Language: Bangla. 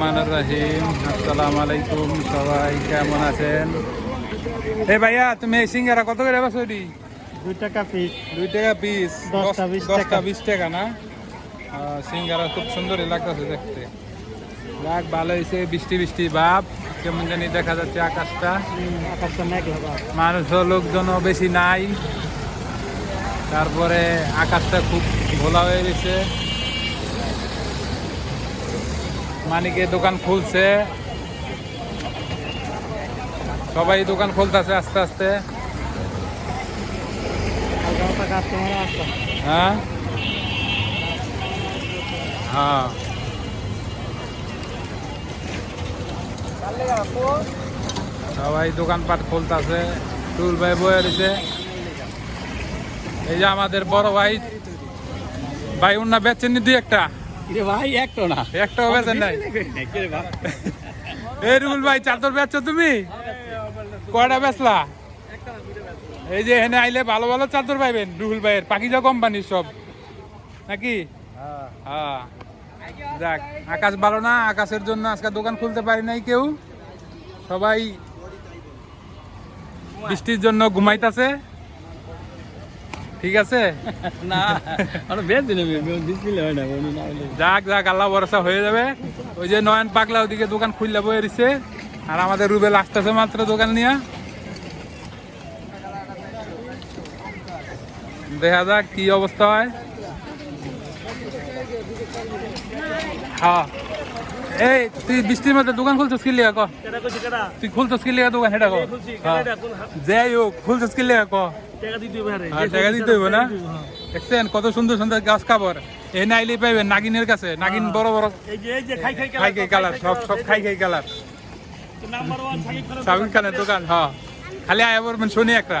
রহিম। আসসালামু আলাইকুম সবাই কেমন আছেন? এ ভাইয়া তুমি এই সিঙ্গারা কত করে বেছো এটি? দুই টাকা পিস দুই টাকা পিস দশটা বিশ টাকা। না? সিঙ্গারা খুব সুন্দরই লাগতেছে দেখতে। ভালো হয়েছে বৃষ্টি বৃষ্টি ভাব। কেমন জানি দেখা যাচ্ছে আকাশটা। মানুষ লোকজনও বেশি নাই। তারপরে আকাশটা খুব ভোলা হয়ে গেছে। মানিকে দোকান খুলছে। সবাই দোকান খুলতেছে আস্তে আস্তে। হ্যাঁ? হ্যাঁ। সবাই দোকানপাট খুলতেছে। টুল ভাই বয়ে রয়েছে। এই যে আমাদের বড় ভাই। ভাই উন্না বেচছেন দুই একটা? রে ভাই একটা না। বেচেন নাই। এই রুল ভাই চাদর বেচছো তুমি? কয়টা বেচলা? এই যে এখানে আইলে ভালো ভালো চাদর পাইবেন রুহুল ভাইয়ের পাকিজা কোম্পানির সব। নাকি? হ্যাঁ। যাক আকাশ ভালো না? আকাশের জন্য আজকে দোকান খুলতে পারি নাই কেউ। সবাই বৃষ্টির জন্য ঘুমাইতাছে। ঠিক আছে? না যাক যাক আল্লাহ ভরসা হয়ে যাবে। ওই যে নয়ন পাগলা ওদিকে দোকান খুললে বয়ে দিছে। আর আমাদের রুবেল আসতেছে মাত্র দোকান নিয়ে। দেখা যাক কি অবস্থা হয়। হ্যাঁ। এই তুই বৃষ্টির মধ্যে দোকান খুলছিস কি লিগা ক? তুই খুলছিস কি লিগা দোকান হেটা ক। হ্যাঁ। যাই হোক খুলছিস কি লিগা ক? টাকা দিতে হবে হ্যাঁ, দিতে হইব না? দেখছেন কত সুন্দর সুন্দর গাছ খাবার। এই নাইলে পাইবেন নাগিনের কাছে নাগিন বড় বড়। যে খাই খাই কালার সব সব খাই খাই কালার। নাম্বার 1 সাকিব খানের খানের দোকান হ্যাঁ। খালি আয় বলবেন শুনি একটা।